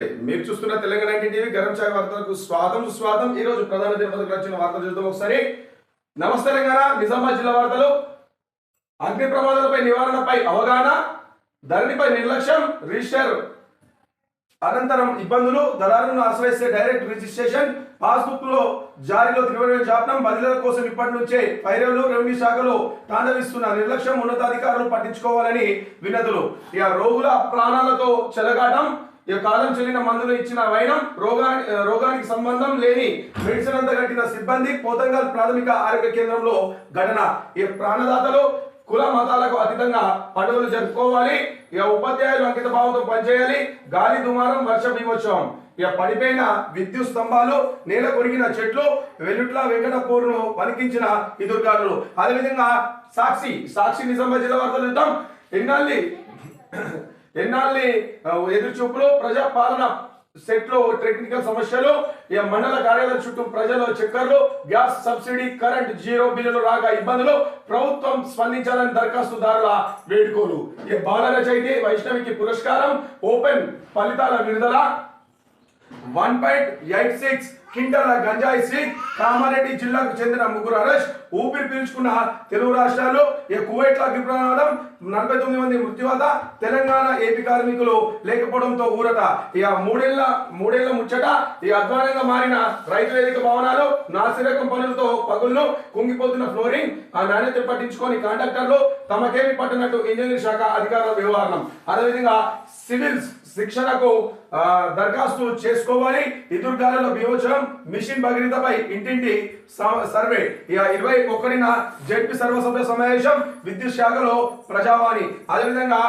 మీరు చూస్తున్న Telangana ninety TV Garam Chai వార్తలకు స్వాగతం స్వాగతం ఈ రోజు ప్రధాన తిరుపతికి వచ్చిన వార్తలు చూద్దాం ఒకసారి. నమస్తే తెలంగాణ నిజామాబాద్ జిల్లా వార్తలు. అగ్ని ప్రమాదాలపై నివారణపై అవగాహన ధరణిపై నిర్లక్ష్యం రిజిస్టర్ అనంతరం ఇబ్బందులు దళారులను ఆశ్రయిస్తే డైరెక్ట్ రిజిస్ట్రేషన్ పాస్బుక్లో జారీలో తీవ్రమైన జాపనం బదిలీల కోసం ఇప్పటి నుంచే పైరవులు రెవెన్యూ శాఖలో తాండవిస్తున్న నిర్లక్ష్యం ఉన్నతాధికారులు పట్టించుకోవాలని వినతులు. ఇక రోగుల ప్రాణాలతో చెలగాటం ఈ కాలం చెల్లిన మందులు ఇచ్చిన వైనం రోగాని రోగానికి సంబంధం లేని మెడిసిన్ అంతా కట్టిన సిబ్బంది పోతంగల్ ప్రాథమిక ఆరోగ్య కేంద్రంలో ఘటన. ఈ ప్రాణదాతలు కుల మతాలకు అతీతంగా పండుగలు జరుపుకోవాలి. ఇక ఉపాధ్యాయులు అంకిత భావంతో పనిచేయాలి. గాలి దుమారం వర్ష బీమోత్సవం ఇక పడిపోయిన విద్యుత్ స్తంభాలు నేల కొరిగిన చెట్లు వెల్లుట్ల వెంకటపూర్ను పలికించిన ఈ అదేవిధంగా సాక్షి సాక్షి నిజామాబాద్ జిల్లా వార్తలు చూద్దాం. ఎన్నాళ్ళి? ఎన్నాల్ని ఎదురుచూపులో ప్రజాపాలన సెట్లో ప్రజా పాలన సెట్లో టెక్నికల్ సమస్యలు ఇక మండల కార్యాలయం చుట్టూ ప్రజలు చక్కర్లు గ్యాస్ సబ్సిడీ కరెంట్ జీరో బిల్లులు రాగా ఇబ్బందులు ప్రభుత్వం స్పందించాలని దరఖాస్తుదారుల వేడుకోలు. ఇక బాలల వైష్ణవికి పురస్కారం ఓపెన్ ఫలితాల విడుదల వన్ పాయింట్ ఎయిట్ సిక్స్ క్వింటాల గంజాయి సీజ్ కామారెడ్డి జిల్లాకు చెందిన ముగ్గురు అరెస్ట్. ఊపిరి పీల్చుకున్న తెలుగు రాష్ట్రాలు ఈ కువైట్ అగ్ని ప్రమాదం నలభై తొమ్మిది మంది మృత్యువాత తెలంగాణ ఏపీ కార్మికులు లేకపోవడంతో ఊరట. ఇక మూడేళ్ళ మూడేళ్ళ ముచ్చట ఈ అధ్వానంగా మారిన రైతు వేదిక భవనాలు నాసిరకం పనులతో పగుళ్ళు కుంగిపోతున్న ఫ్లోరింగ్ ఆ నాణ్యత పట్టించుకొని కాంట్రాక్టర్లు తమకేమి పట్టినట్టు ఇంజనీరింగ్ శాఖ అధికారుల వ్యవహారం. అదేవిధంగా సివిల్స్ శిక్షణకు ఆ, దరఖాస్తు చేసుకోవాలి. ఎదురుగాలలో విమోచనం మిషన్ భగీరథపై ఇంటింటి సర్వే. ఇరవై ఒకటిన జడ్పీ సర్వసభ్య సమావేశం విద్యుత్ శాఖలో ప్రజావాణి. అదేవిధంగా